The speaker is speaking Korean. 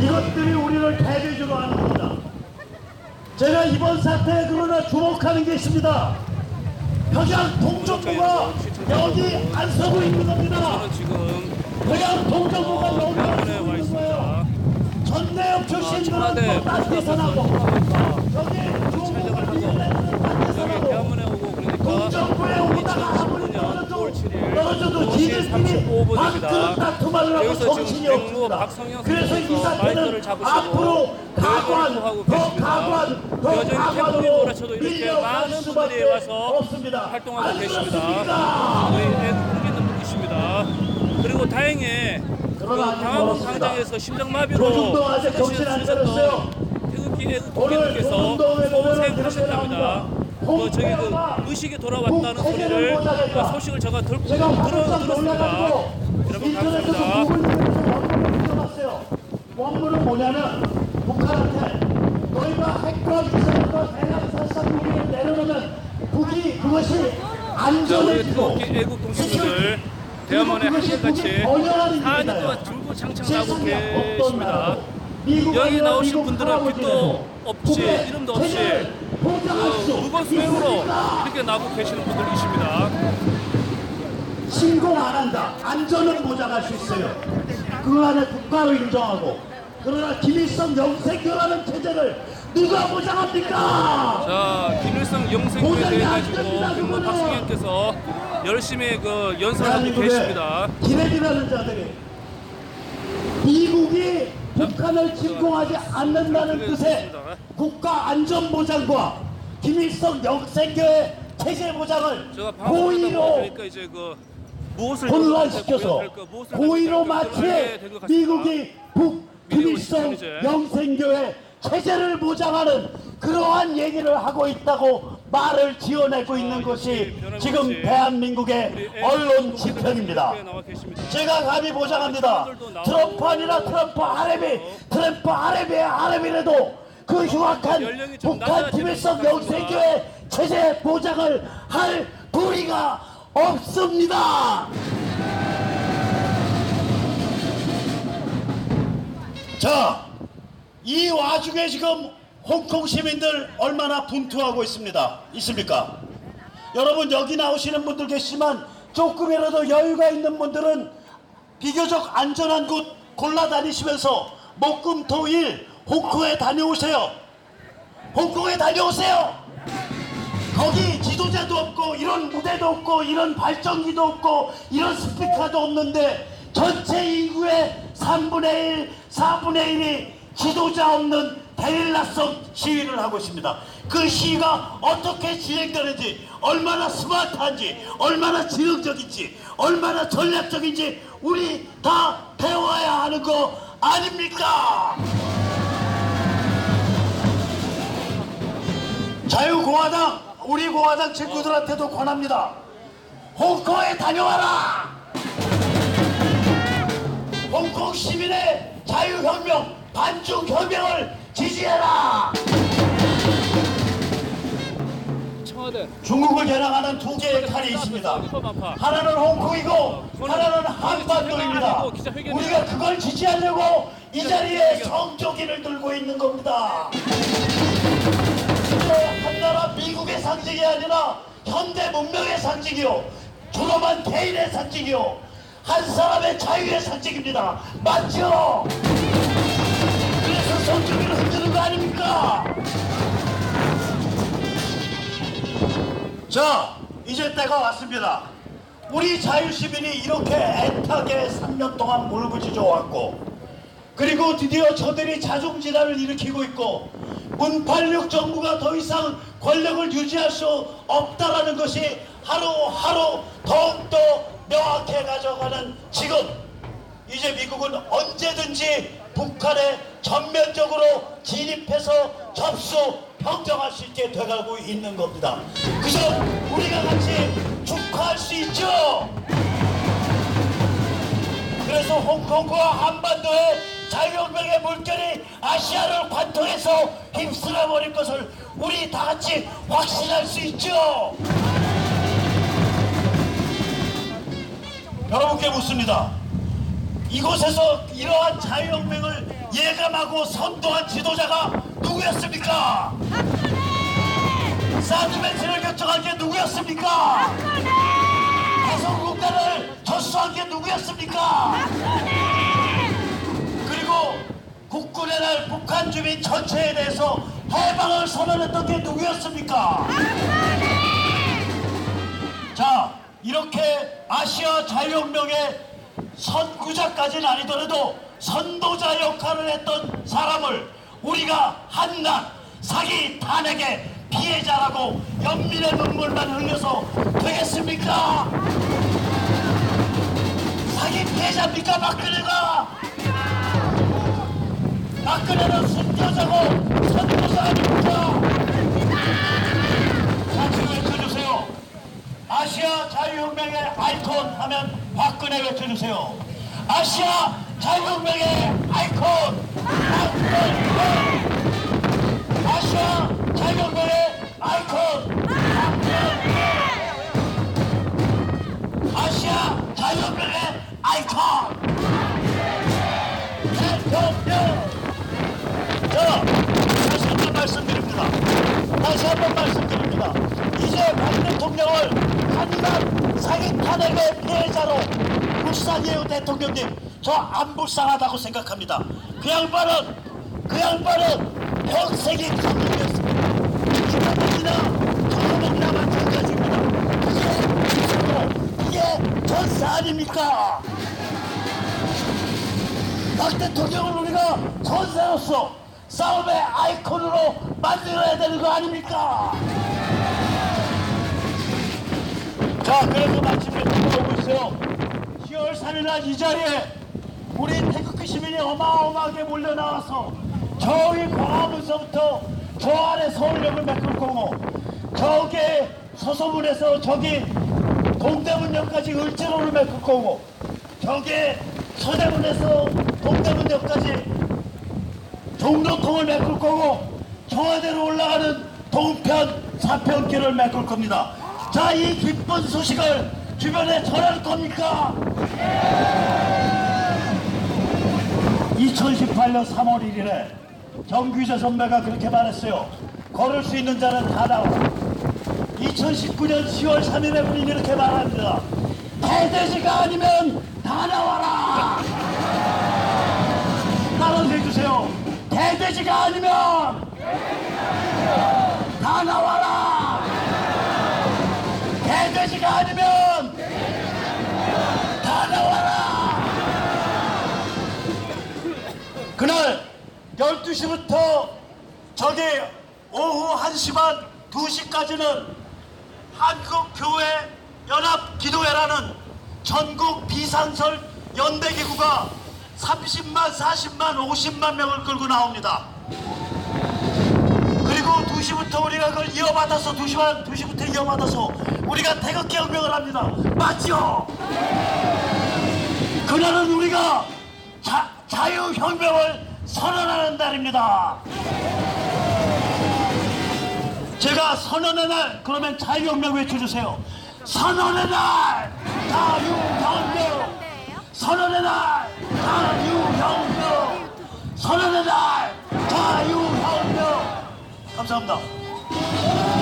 이것들이 우리를 대비주로 하는 겁니다. 제가 이번 사태에 그러나 주목하는 게 있습니다. 평양 동정부가 여기 안 서고 있는 겁니다. 평양 동정부가 여기 안 서고 와 있는 거예요. 전대협 출신들은 또 나고 여기 중국을 딴데서 여기 나고 동정부에 오다가 아무리 2019년 떨어져도 9월 7일 떨어져도 5시 지들끼리 35분입니다. 밥그릇 지금 정신이 없습니다. 그래서 이 사태는 앞으로 가관, 하고 더 계십니다. 가관, 더 가관으로 밀려갈 많은 수밖에 분들이 와서 없습니다. 활동하고 안 계십니다. 우리 있는 분이십니다. 그리고 다행히 그 멀었습니다. 광장에서 심장마비로 정신 안 차렸어요. 태극기 보면은 이렇게 고생하셨답니다. 나옵니다. 그 저기 그 의식이 돌아왔다는 북세계를 소리를 못하겠다. 그 소식을 제가 들, 제가 들어 들었습니다. 여러분 감사합니다. 들어봤어요. 원문은 뭐냐면 북한한테 너희가 핵과 미사일과 대량 살상 무기를 내려놓으면 북이 그것이 안전해지고 애국 대한민국의 한결같이 4년 동안 중구장창 나고 계십니다. 여기 나오신 분들은 빛도 없이 이름도 없이 그 무건 수행으로 이렇게 나고 계시는 분들이십니다. 신공 안 한다. 안전은 보장할 수 있어요. 그 안에 국가를 인정하고 그러나 김일성 영세교라는 체제를 누가 보장합니까? 자, 김일성 영생교에 대해 가지고 박승현께서 열심히 그 연설하고 계십니다. 기레기라는 자들이 미국이 북한을 침공하지 않는다는 뜻의 국가 안전 보장과 김일성 영세교의 체제 보장을 제가 방송을 고의로 그 무엇을 고의로 같습니다. 미국이 북 김일성 이제. 영생교회 체제를 보장하는 그러한 얘기를 하고 있다고 말을 지어내고 있는 것이 지금 대한민국의 언론 지평입니다. 제가 감히 보장합니다. 트럼프 아니라 트럼프 아래비, 트럼프 아래비의 아래비라도 그 흉악한 북한 김일성 영세교회 체제 보장을 할 도리가 없습니다. 자, 이 와중에 지금 홍콩 시민들 얼마나 분투하고 있습니다. 있습니까? 여러분 여기 나오시는 분들 계시지만 조금이라도 여유가 있는 분들은 비교적 안전한 곳 골라 다니시면서 목금토일 홍콩에 다녀오세요. 홍콩에 다녀오세요. 거기 지도자도 없고 이런 무대도 없고 이런 발전기도 없고 이런 스피커도 없는데 전체 인구의 3분의 1, 4분의 1이 지도자 없는 게릴라성 시위를 하고 있습니다. 그 시위가 어떻게 진행되는지 얼마나 스마트한지 얼마나 지능적인지 얼마나 전략적인지 우리 다 배워야 하는 거 아닙니까? 자유공화당 우리 공화당 친구들한테도 권합니다. 홍콩에 다녀와라. 홍콩 시민의 자유혁명 반중혁명을 지지해라. 청와대 중국을 겨냥하는 두 개의 칼이 있습니다. 하나는 홍콩이고 하나는 한반도입니다. 우리가 그걸 지지하려고 이 자리에 성조기를 들고 있는 겁니다. 한나라 미국의 상징이 아니라 현대 문명의 상징이요. 존엄한 개인의 상징이요. 한 사람의 자유의 상징입니다. 맞죠? 성조기를 흔드는 거 아닙니까? 자, 이제 때가 왔습니다. 우리 자유시민이 이렇게 애타게 3년 동안 울부짖어 왔고, 그리고 드디어 저들이 자중질환을 일으키고 있고, 문팔육 정부가 더 이상 권력을 유지할 수 없다라는 것이 하루하루 더욱더 명확해 가져가는 지금, 이제 미국은 언제든지 북한에 전면적으로 진입해서 접수 평정할 수 있게 돼가고 있는 겁니다. 그점 우리가 같이 축하할 수 있죠. 그래서 홍콩과 한반도의 자유혁명의 물결이 아시아를 관통해서 휩쓸어 버릴 것을 우리 다 같이 확신할 수 있죠. 여러분께 묻습니다. 이곳에서 이러한 자유혁명을 예감하고 선도한 지도자가 누구였습니까? 사드 배치를 결정한 게 누구였습니까? 해성국가를 접수한 게 누구였습니까? 그리고 국군의 날 북한 주민 전체에 대해서 해방을 선언했던 게 누구였습니까? 자, 이렇게 아시아 자유혁명의 선구자까지는 아니더라도 선도자 역할을 했던 사람을 우리가 한낱 사기 탄핵의 피해자라고 연민의 눈물만 흘려서 되겠습니까? 사기 피해자입니까 박근혜가? 박근혜는 순교자고 선도자 아닙니까? 외쳐주세요. 아시아 자유혁명의 아이콘 하면 박근혜 외쳐주세요. 아시아 자유혁명의 아이콘 박근혜. 아시아 자유혁명의 아이콘 박근혜. 아시아 자유혁명의 아이콘 탄핵의 피해자로 불쌍해요 대통령님. 저 안 불쌍하다고 생각합니다. 그 양반은 그 양반은 평생이 감옥이었습니다. 이번이나 저번이나 마찬가지입니다. 무슨 이게 전사 아닙니까? 박 대통령을 우리가 전세로서 싸움의 아이콘으로 만들어야 되는 거 아닙니까? 자, 그래서 마침내 돌아오고 있어요. 10월 3일 날 이 자리에 우리 태극기 시민이 어마어마하게 몰려 나와서 저기 광화문서부터 저 아래 서울역을 메꿀 거고 저기 서소문에서 저기 동대문역까지 을지로를 메꿀 거고 저기 서대문에서 동대문역까지 종로통을 메꿀 거고 청와대로 올라가는 동편 사편길을 메꿀 겁니다. 자, 이 기쁜 소식을 주변에 전할 겁니까? 2018년 3월 1일에 정규재 선배가 그렇게 말했어요. 걸을 수 있는 자는 다 나와. 2019년 10월 3일에 우리는 이렇게 말합니다. 대돼지가 아니면 다 나와라. 따라서 해주세요. 대돼지가 아니면 그날 12시부터 저기 오후 1시 반 2시까지는 한국교회 연합기도회라는 전국 비상설 연대기구가 30만, 40만, 50만 명을 끌고 나옵니다. 그리고 2시부터 우리가 그걸 이어받아서 2시 반, 2시부터 이어받아서 우리가 태극기 혁명을 합니다. 맞죠? 그날은 우리가 자, 자유혁명을 선언하는 날입니다. 제가 선언의 날 그러면 자유혁명 외쳐주세요. 선언의 날 자유혁명 선언의 날 자유혁명 선언의 날 자유혁명 감사합니다.